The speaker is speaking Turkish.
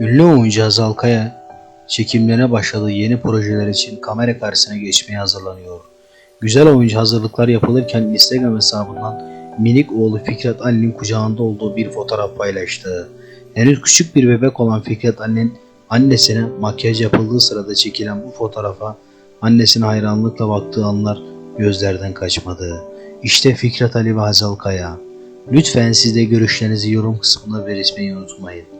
Ünlü oyuncu Hazal Kaya, çekimlerine başladığı yeni projeler için kamera karşısına geçmeye hazırlanıyor. Güzel oyuncu hazırlıklar yapılırken Instagram hesabından minik oğlu Fikret Ali'nin kucağında olduğu bir fotoğraf paylaştı. Henüz küçük bir bebek olan Fikret Ali'nin annesine makyaj yapıldığı sırada çekilen bu fotoğrafa annesine hayranlıkla baktığı anlar gözlerden kaçmadı. İşte Fikret Ali ve Hazal Kaya. Lütfen siz de görüşlerinizi yorum kısmına belirtmeyi unutmayın.